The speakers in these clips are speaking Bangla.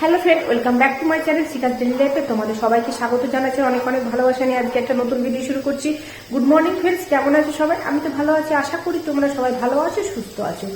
Hello friend welcome back to my channel শিকার ডেলি লাইফে তোমাদের সবাইকে স্বাগত জানাচ্ছি। অনেক অনেক ভালোবাসা নিয়ে আজকে একটা নতুন ভিডিও শুরু করছি। গুড মর্নিং ফ্রেন্ডস কেমন আছো সবাই? আমি তো ভালো আছি, আশা করি তোমরা সবাই ভালো আছো, সুস্থ আছো।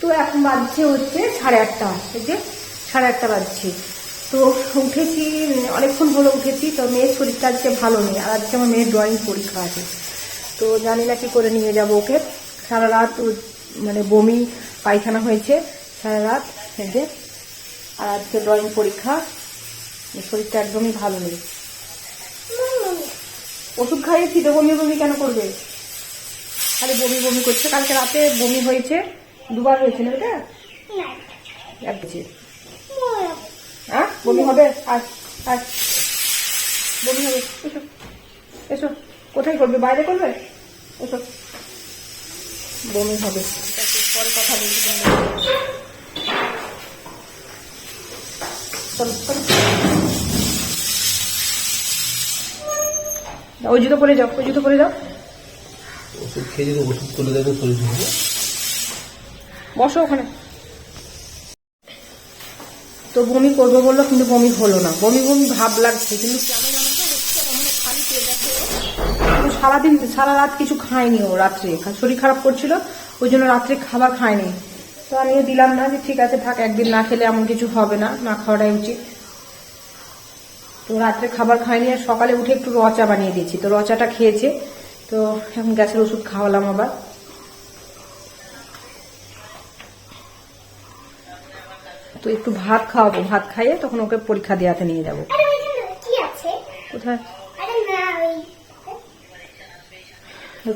তো এখন বাজছে হচ্ছে সাড়ে আটটা যে সাড়ে আটটা বাজছে। তো উঠেছি, অনেকক্ষণ হলো উঠেছি, তো মেয়ের শরীরটা আজকে ভালো নেই, আর আজকে আমার মেয়ের ড্রয়িং পরীক্ষা আছে। তো জানি না কি করে নিয়ে যাব ওকে। সারা রাত মানে বমি, পায়খানা হয়েছে, সারা রাত যে আর আজকে ড্রয়িং পরীক্ষা শরীরটা একদমই ভালো নেই। ওষুধ খাইয়েছি তো বমি বমি কেন করবে? খালি বমি বমি করছে, কালকে রাতে বমি হয়েছে, দুবার হয়েছে না এটা? একদিকে হ্যাঁ বমি হবে? আর আর বমি হবে, এসো এসো। কোথায় করবে? বাইরে করবে? এসো। বমি হবে। পরে কথা বলছি তোমাদের সাথে। চলো ওই জুতো পরে যাও ওই জুতো পরে যাও। ওষুধ খেয়ে যদি ওষুধ তুলে দেবে শরীর বসো ওখানে। তো বমি করব বলল কিন্তু বমি হলো না। বমি বমি ভাব লাগছে কিন্তু কেন জানো তো সারাদিন সারা রাত কিছু খায়নি ও রাত্রে। শরীর খারাপ করছিল ওই জন্য রাত্রে খাবার খায়নি। তো আমিও দিলাম না যে ঠিক আছে থাক একদিন না খেলে এমন কিছু হবে না না খাওয়াটাই উচিত। তো রাত্রে খাবার খায়নি আর সকালে উঠে একটু রচা বানিয়ে দিয়েছি। তো রচাটা খেয়েছে তো এখন গ্যাসের ওষুধ খাওয়ালাম আবার। তো একটু ভাত খাওয়াবো ভাত খাইয়ে তখন ওকে পরীক্ষা দেওয়াতে নিয়ে যাব। কোথায়?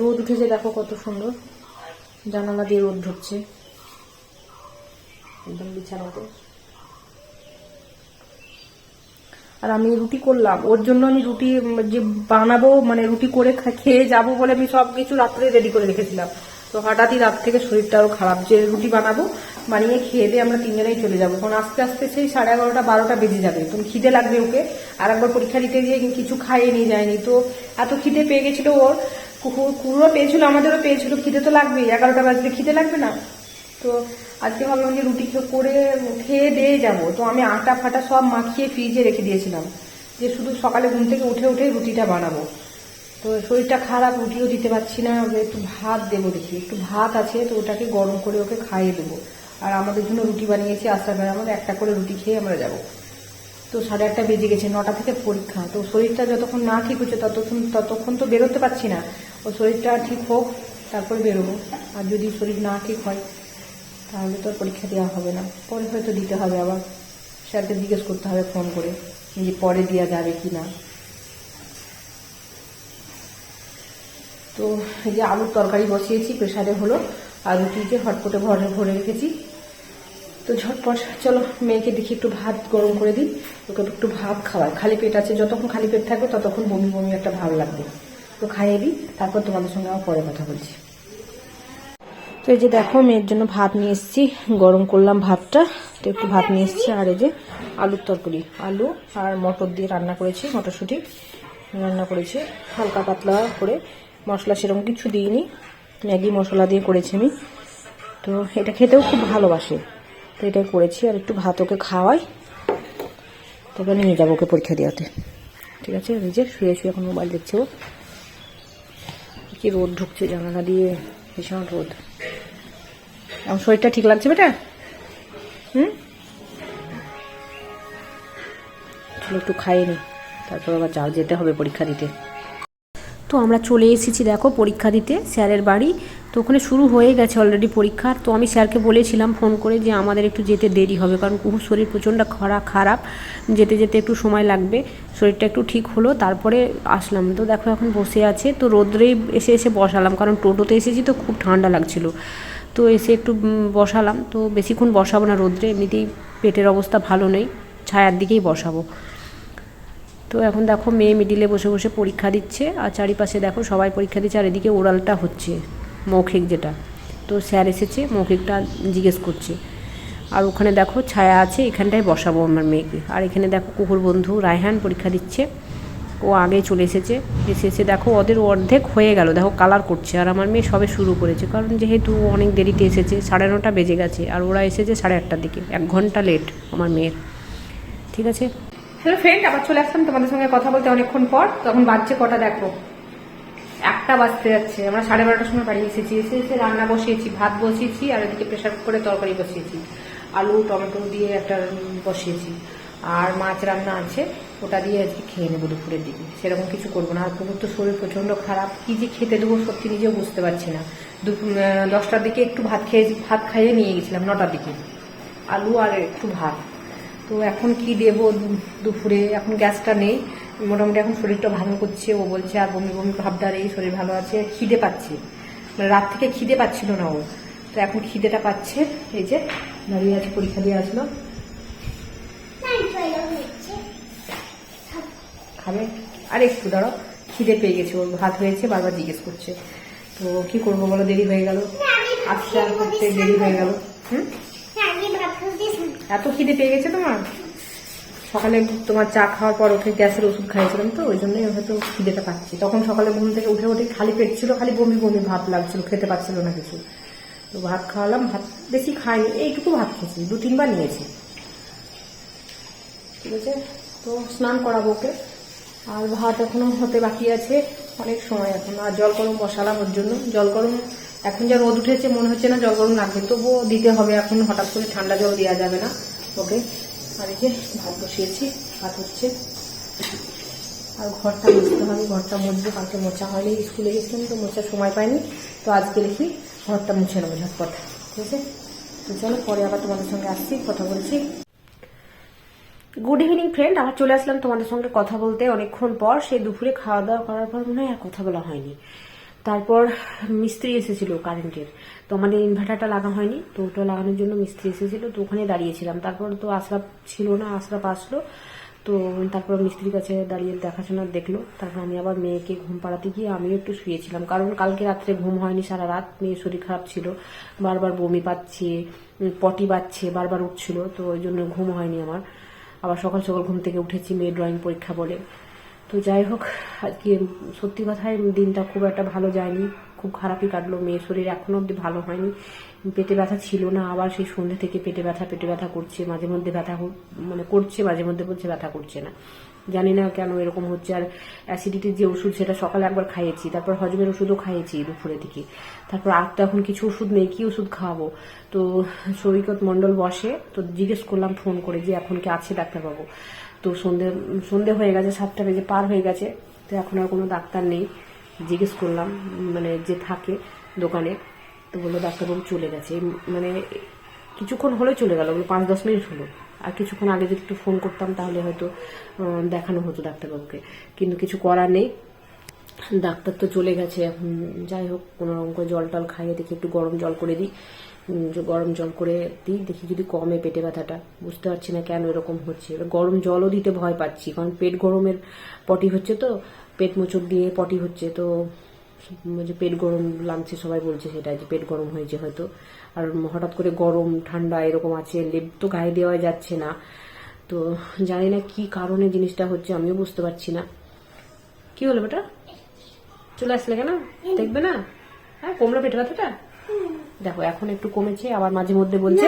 রোদ উঠেছে দেখো কত সুন্দর। জানালা দিয়ে রোদ ঢুকছে। একদম বিছানাতে আর আমি রুটি করলাম। ওর জন্য আমি রুটি, যে বানাবো মানে রুটি করে খেয়ে যাব বলে আমি সব কিছু রাত্রে রেডি করে রেখেছিলাম। তো হঠাৎই রাত থেকে শরীরটা আরও খারাপ। যে রুটি বানাবো, বানিয়ে খেয়ে দিয়ে আমরা তিনজনেই চলে যাব। কারণ আস্তে আস্তে সেই সাড়ে এগারোটা, বারোটা বেজে যাবে। তো খিদে লাগবে ওকে। আর একবার পরীক্ষা দিতে গিয়ে কিছু খাইয়ে নিয়ে যায়নি। তো এত খিদে পেয়ে গেছিল ওর। কুকুর কুকুরও পেয়েছিল, আমাদেরও পেয়েছিল। খিদে তো লাগবেই। এগারোটা বাজলে খিদে লাগবে না? তো আজকে ভাবলাম যে রুটি করে খেয়ে দিয়ে যাব। তো আমি আটা ফাটা সব মাখিয়ে ফ্রিজে রেখে দিয়েছিলাম। যে শুধু সকালে ঘুম থেকে উঠে উঠে রুটিটা বানাবো। তো শরীরটা খারাপ, রুটিও দিতে পারছি না। একটু ভাত দেবো দেখি। একটু ভাত আছে, তো ওটাকে গরম করে ওকে খাইয়ে দেবো। আর আমাদের জন্য রুটি বানিয়েছি আসার বেলা আমাদের একটা করে রুটি খেয়ে আমরা যাব। তো সাড়ে আটটা বেজে গেছে, নটা থেকে পরীক্ষা। তো শরীরটা যতক্ষণ না ঠিক হচ্ছে, ততক্ষণ ততক্ষণ তো বেরোতে পারছি না। ও শরীরটা ঠিক হোক, তারপরে বেরোবো। আর যদি শরীর না ঠিক হয় তাহলে তো পরীক্ষা দেওয়া হবে না। পরে হয়তো দিতে হবে আবার। স্যারকে জিজ্ঞেস করতে হবে ফোন করে যে পরে দেওয়া যাবে কি না। তো এই যে আলুর তরকারি বসিয়েছি প্রেশারে হলো আর রুটি যে হটপটে ভরে ভরে রেখেছি। তো ঝটপট, চলো মেয়েকে দেখি একটু ভাত গরম করে দিই। ওকে একটু ভাত খাওয়াই। খালি পেট আছে, যতক্ষণ খালি পেট থাকবে ততক্ষণ বমি বমি একটা ভাব লাগবে। তো খাইয়ে দিই, তারপর তোমাদের সঙ্গে আমার পরে কথা বলছি। তো এই যে দেখো মেয়ের জন্য ভাত নিয়ে এসেছি। গরম করলাম ভাতটা। তো একটু ভাত নিয়ে এসেছি। আর এই যে আলুর তরকারি। আলু আর মটর দিয়ে রান্না করেছি, মটরশুঁটি রান্না করেছি। হালকা পাতলা করে মশলা সেরকম কিছু দিইনি। ম্যাগি মশলা দিয়ে করেছি আমি। তো এটা খেতেও খুব ভালোবাসে। তো এটাই করেছি। আর একটু ভাত ওকে খাওয়াই। তারপর নিয়ে যাব ওকে পরীক্ষা দেওয়াতে। ঠিক আছে? এই যে শুয়ে শুয়ে এখন মোবাইল দেখছে ও। কি রোদ ঢুকছে জানালা দিয়ে। ভীষণ রোদ। এখন শরীরটা ঠিক লাগছে বেটা? হুম? চলো একটু খাইয়ে নি। তারপর আবার যাও, যেতে হবে পরীক্ষা দিতে। তো আমরা চলে এসেছি দেখো পরীক্ষা দিতে, স্যারের বাড়ি। তো ওখানে শুরু হয়ে গেছে অলরেডি পরীক্ষা। তো আমি স্যারকে বলেছিলাম ফোন করে যে আমাদের একটু যেতে দেরি হবে, কারণ কুকুর শরীর প্রচণ্ড খরা, খারাপ। যেতে যেতে একটু সময় লাগবে। শরীরটা একটু ঠিক হলো, তারপরে আসলাম। তো দেখো এখন বসে আছে। তো রোদ্রেই এসে এসে বসালাম, কারণ টোটোতে এসেছি তো খুব ঠান্ডা লাগছিল। তো এসে একটু বসালাম। তো বেশিক্ষণ বসাবো না রোদ্রে, এমনিতেই পেটের অবস্থা ভালো নেই, ছায়ার দিকেই বসাবো। তো এখন দেখো মেয়ে মিডিলে বসে বসে পরীক্ষা দিচ্ছে, আর চারিপাশে দেখো সবাই পরীক্ষা দিচ্ছে, আর এদিকে ওরালটা হচ্ছে, মৌখিক যেটা। তো স্যার এসেছে, মৌখিকটা জিজ্ঞেস করছে। আর ওখানে দেখো ছায়া আছে, এখানটায় বসাবো আমার মেয়েকে। আর এখানে দেখো কুকুর বন্ধু রায়হান পরীক্ষা দিচ্ছে। ও আগে চলে এসেছে। এসে এসে দেখো ওদের অর্ধেক হয়ে গেল। দেখো কালার করছে। আর আমার মেয়ে সবে শুরু করেছে। কারণ যেহেতু অনেক দেরিতে এসেছে, সাড়ে নটা বেজে গেছে। আর ওরা এসেছে সাড়ে আটটার দিকে। এক ঘণ্টা লেট আমার মেয়ের। ঠিক আছে? হ্যালো ফ্রেন্ড আবার চলে আসলাম তোমাদের সঙ্গে কথা বলতে অনেকক্ষণ পর। তখন বাজছে কটা দেখো? একটা বাজতে যাচ্ছে। আমরা সাড়ে বারোটার সময় বাড়ি এসেছি। এসে এসে রান্না বসিয়েছি, ভাত বসিয়েছি, আর এদিকে প্রেশার কুকারে তরকারি বসিয়েছি। আলু, টমেটো দিয়ে একটা বসিয়েছি। আর মাছ রান্না আছে, ওটা দিয়ে আজকে খেয়ে নেব দুপুরের দিকে। সেরকম কিছু করব না, আর পুকুর তো শরীর প্রচণ্ড খারাপ, কি যে খেতে দেবো সত্যি নিজেও বুঝতে পারছি না। দুপুর দশটার দিকে একটু ভাত খেয়ে, ভাত খাইয়ে নিয়ে গেছিলাম, নটার দিকে। আলু আর একটু ভাত। তো এখন কি দেবো দুপুরে? এখন গ্যাসটা নেই। মোটামুটি এখন শরীরটা ভালো করছে, ও বলছে আর বমি বমি ভাবদার এই শরীর ভালো আছে, খিদে পাচ্ছে। মানে রাত থেকে খিদে পাচ্ছিল না ও। তো এখন খিদেটা পাচ্ছে, এই যে দাঁড়িয়ে আছে, পরীক্ষা দিয়ে আসলো নাই চলে হচ্ছে খাবে আর একটু দাঁড়াও, খিদে পেয়ে গেছে, ওর ভাত হয়েছে, বারবার জিজ্ঞেস করছে। তো কি করব বলো, দেরি হয়ে গেল। আসতে আর করতে দেরি হয়ে গেল। হুম? ভাত এত খিদে পেয়ে গেছে তোমার? সকালে তোমার চা খাওয়ার পর ওকে গ্যাসের ওষুধ খাইয়েছিলাম তো, ওই জন্যই হয়তো খিদেটা পাচ্ছি। তখন সকালে ঘুম থেকে উঠে উঠে খালি পেট ছিল, খালি বমি বমি ভাব লাগছিল, খেতে পাচ্ছিল না কিছু। তো ভাত খাওয়ালাম, ভাত বেশি খাইনি, এইটুকু ভাত খেয়েছি, দু তিনবার নিয়েছি। ঠিক আছে? তো স্নান করাবো ওকে। আর ভাত এখনও হতে বাকি আছে, অনেক সময় এখন। আর জল গরম বসালাম ওর জন্য। জল গরম এখন যা রোদ উঠেছে, মনে হচ্ছে না জল গরম লাগবে। তবুও দিতে হবে, এখন হঠাৎ করে ঠান্ডা জল দেওয়া যাবে না। ওকে, আর এই যে ভাত বসিয়েছি, ভাত হচ্ছে। আর ঘরটা মুছতে হবে, ঘরটা মুছবো, কালকে মোচা হয়নি, স্কুলে গেছিলাম তো মোছার সময় পাইনি। তো আজকে দেখি ঘরটা মুছে নেব ঝটপট, ঠিক আছে? তো চলো পরে আবার তোমাদের সঙ্গে আসছি, কথা বলছি। গুড ইভিনিং ফ্রেন্ড আবার চলে আসলাম তোমাদের সঙ্গে কথা বলতে। অনেকক্ষণ পর সেই দুপুরে খাওয়া দাওয়া করার পর মনে হয় আর কথা বলা হয়নি। তারপর মিস্ত্রি এসেছিল কারেন্টের। তো আমাদের ইনভার্টারটা লাগা হয়নি। তো ওটা লাগানোর জন্য মিস্ত্রি এসেছিল। তো ওখানে দাঁড়িয়েছিলাম। তারপর তো আশরাফ ছিল না, আশরাফ আসলো। তো তারপর মিস্ত্রির কাছে দাঁড়িয়ে দেখাশোনা দেখল। তারপর আমি আবার মেয়েকে ঘুম পাড়াতে গিয়ে আমিও একটু শুয়েছিলাম। কারণ কালকে রাত্রে ঘুম হয়নি, সারা রাত মেয়ে শরীর খারাপ ছিল। বারবার বমি পাচ্ছে পটি পাচ্ছে বারবার উঠছিল। তো ওই জন্য ঘুম হয়নি আমার। আবার সকাল সকাল ঘুম থেকে উঠেছি মেয়ে ড্রয়িং পরীক্ষা বলে। তো যাই হোক, আর কি, সত্যি কথায় দিনটা খুব একটা ভালো যায়নি। খুব খারাপই কাটলো। মেয়ের শরীর এখনও অব্দি ভালো হয়নি। পেটে ব্যথা ছিল না, আবার সেই সন্ধ্যে থেকে পেটে ব্যথা পেটে ব্যথা করছে, মাঝে মধ্যে ব্যথা মানে করছে, মাঝে মধ্যে বলছে ব্যথা করছে না। জানি না কেন এরকম হচ্ছে। আর অ্যাসিডিটির যে ওষুধ, সেটা সকালে একবার খাইয়েছি, তারপর হজমের ওষুধও খাইয়েছি দুপুরে দিকে তারপর আর তো এখন কিছু ওষুধ নেই, কি ওষুধ খাওয়াবো? তো সৈকত মণ্ডল বসে, তো জিজ্ঞেস করলাম ফোন করে যে এখন কি আছে ডাক্তারবাবু? তো সন্ধে সন্ধে হয়ে গেছে, সাতটা বেজে পার হয়ে গেছে। তো এখন আর কোনো ডাক্তার নেই। জিজ্ঞেস করলাম মানে যে থাকে দোকানে, তো বলল, ডাক্তারবাবু চলে গেছে। মানে কিছুক্ষণ হলে চলে গেল পাঁচ দশ মিনিট হলো। আর কিছুক্ষণ আগে যদি একটু ফোন করতাম, তাহলে হয়তো দেখানো হতো ডাক্তারবাবুকে। কিন্তু কিছু করার নেই। ডাক্তার তো চলে গেছে, এখন যাই হোক, কোনো রকম করে জল টল খাইয়ে দেখি, একটু গরম জল করে দিই। গরম জল করে দিই, দেখি যদি কমে পেটে ব্যথাটা। বুঝতে পারছি না কেন এরকম হচ্ছে। এবার গরম জলও দিতে ভয় পাচ্ছি, কারণ পেট গরমের পটি হচ্ছে তো পেট মোচক দিয়ে পটি হচ্ছে তো যে পেট গরম লাগছে সবাই বলছে সেটা যে পেট গরম হয়েছে হয়তো। আর হঠাৎ করে গরম ঠান্ডা এরকম আছে লেপ তো গায়ে দেওয়া যাচ্ছে না। তো জানি না কি কারণে জিনিসটা হচ্ছে আমিও বুঝতে পারছি না। কি হলো বেটা? চলে আসলে কেন? দেখবে না? হ্যাঁ কমলো পেটে ব্যথাটা? দেখো এখন একটু কমেছে আবার মাঝে মধ্যে বলছে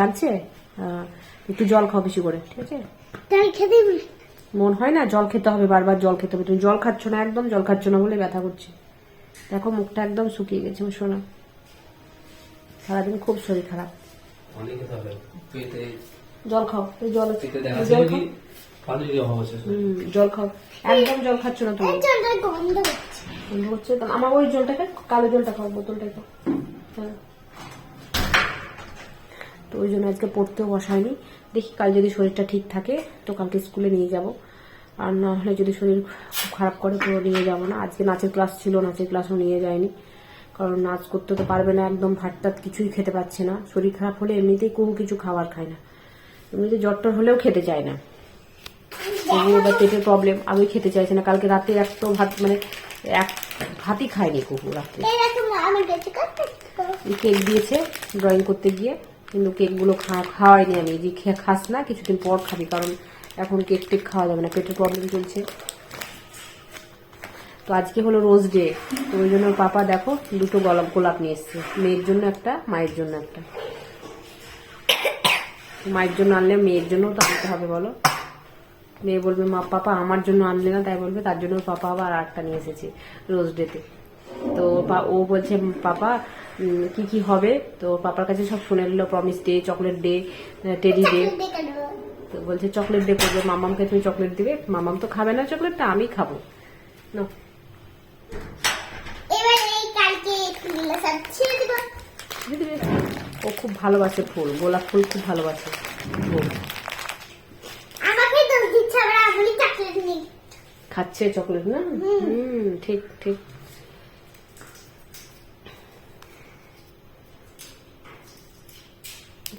লাগছে। একটু জল খাও বেশি করে ঠিক আছে? মন হয় না জল খেতে হবে বারবার জল খেতে হবে। তুমি জল খাচ্ছ না একদম জল খাচ্ছ না বলে ব্যথা করছে। দেখো মুখটা একদম শুকিয়ে গেছে শোনা। সারাদিন খুব শরীর খারাপ। জল খাও জল জল খাও। একদম জল খাচ্ছ না তুমি। গন্ধ হচ্ছে। বন্ধ হচ্ছে তো। আমার ওই জলটা খাও কালো জলটা খাও বোতলটা খাও হ্যাঁ। তো ওই জন্য আজকে পড়তেও বসায়নি। দেখি কাল যদি শরীরটা ঠিক থাকে তো কালকে স্কুলে নিয়ে যাব। আর না হলে যদি শরীর খুব খারাপ করে তো নিয়ে যাব না। আজকে নাচের ক্লাস ছিল নাচের ক্লাসও নিয়ে যায়নি। কারণ নাচ করতে তো পারবে না একদম ভাত টাত কিছুই খেতে পাচ্ছে না। শরীর খারাপ হলে এমনিতেই কোনো কিছু খাবার খায় না। এমনিতে জ্বর টর হলেও খেতে চায় না। তবু ওটা পেটের প্রবলেম আমি খেতে চাইছি না। কালকে রাতে এক তো ভাত মানে এক ভাতই খায়নি কুকু রাত্রে কেক দিয়েছে ড্রয়িং করতে গিয়ে। কিন্তু কেকগুলো খা- খাওয়াইনি আমি। যে খেয়ে খাস না, কিছুদিন পর খাবি, কারণ এখন কেক টেক খাওয়া যাবে না, পেটের প্রবলেম চলছে। তো আজকে হলো রোজ ডে, তো ওই জন্য পাপা দেখো দুটো গোলাপ গোলাপ নিয়ে এসছে। মেয়ের জন্য একটা, মায়ের জন্য একটা। মায়ের জন্য আনলে মেয়ের জন্য তো আনতে হবে, বলো। মেয়ে বলবে, মা, পাপা আমার জন্য আনলে না? তাই বলবে, তার জন্য পাপা আবার একটা নিয়ে এসেছে রোজ ডেতে। তো ও বলছে, পাপা কি কি হবে? তো পাপার কাছে সব শুনে নিল promise day chocolate day teddy day. তো বলছে চকলেট ডে করবে মামামকে তুমি চকলেট দিবে। মামাম তো খাবে না চকলেটটা আমি খাব। না ও খুব ভালোবাসে ফুল গোলাপ ফুল খুব ভালোবাসে নিয়ে খাচ্ছে চকলেট না? হুম ঠিক ঠিক।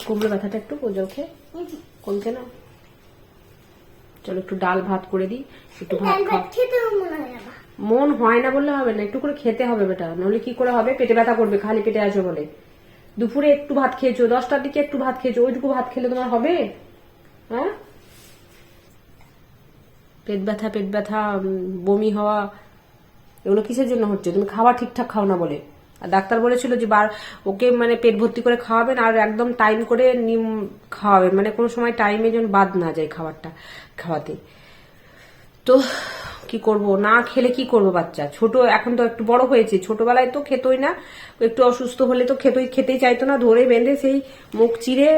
কমলে ব্যথাটা একটু ওঠে কমছে না চলো একটু ডাল ভাত করে দিই একটু ভাত মনে হয় না বললে হবে না একটু করে খেতে হবে বেটা নইলে কি করে হবে? পেটে ব্যথা করবে খালি পেটে আছো বলে। দুপুরে একটু ভাত খেয়েছো দশটার দিকে একটু ভাত খেয়েছো ওইটুকু ভাত খেলে তোমার হবে? হ্যাঁ? পেট ব্যথা পেট ব্যথা বমি হওয়া এগুলো কিসের জন্য হচ্ছে? তুমি খাবার ঠিকঠাক খাও না বলে। ডাক্তার বলেছিল যে বার ওকে মানে পেট ভর্তি করে খাওয়াবেন আর একদম টাইম করে নিম খাওয়াবেন। মানে কোনো সময় টাইমে যেন বাদ না যায় খাবারটা খাওয়াতে। তো কি করব? না খেলে কি করব বাচ্চা? ছোট এখন তো একটু বড় হয়েছে। ছোটবেলায় তো খেতই না। একটু অসুস্থ হলে তো খেতই খেতেই চাইতো না। ধরে বেঁধে সেই মুখ চিরে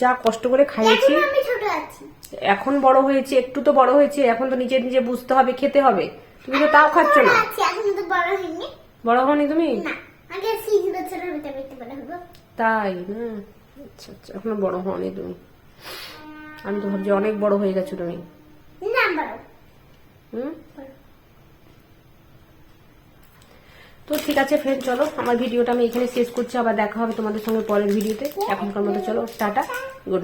যা কষ্ট করে খাইয়েছি। এখন বড় হয়েছে একটু তো বড় হয়েছে। এখন তো নিজে নিজে বুঝতে হবে খেতে হবে। তুমি তো তাও খাচ্ছ না? বড় হয়নি তুমি না আগে সিক্স বছরের ভিতরে ভিতরে বড় হব তাই না? আচ্ছা আচ্ছা এখনও বড় হওনি তুমি। আমি তো ভাবছি অনেক বড় হয়ে গেছো তুমি। তো ঠিক আছে ফ্রেন্ড চলো। আমার ভিডিওটা আমি এখানে শেষ করছি আবার দেখা হবে তোমাদের সঙ্গে পরের ভিডিওতে। এখনকার মতো চলো টাটা গুড নাইট